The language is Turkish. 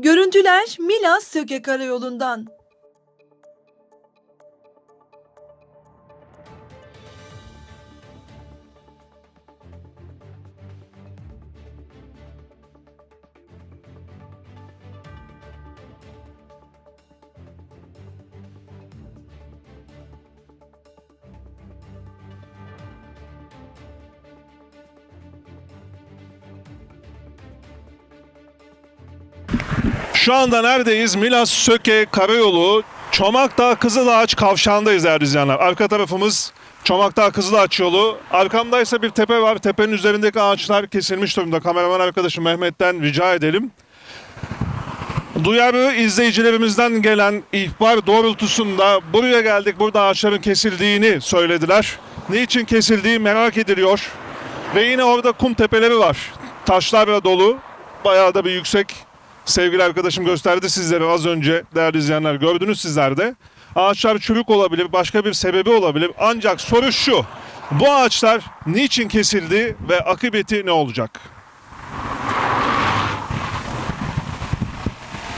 Görüntüler Milas Söke Karayolu'ndan. Şu anda neredeyiz? Milas Söke Karayolu Çomakdağ Kızılağaç kavşağındayız değerli izleyenler. Arka tarafımız Çomakdağ Kızılağaç yolu. Arkamdaysa bir tepe var. Tepenin üzerindeki ağaçlar kesilmiş durumda. Kameraman arkadaşım Mehmet'ten rica edelim. Duyarı izleyicilerimizden gelen ihbar doğrultusunda buraya geldik. Burada ağaçların kesildiğini söylediler. Niçin kesildiği merak ediliyor. Ve yine orada kum tepeleri var. Taşlarla dolu. Bayağı da bir yüksek. Sevgili arkadaşım gösterdi sizlere az önce değerli izleyenler gördünüz sizler de. Ağaçlar çürük olabilir, başka bir sebebi olabilir. Ancak soru şu. Bu ağaçlar niçin kesildi ve akıbeti ne olacak?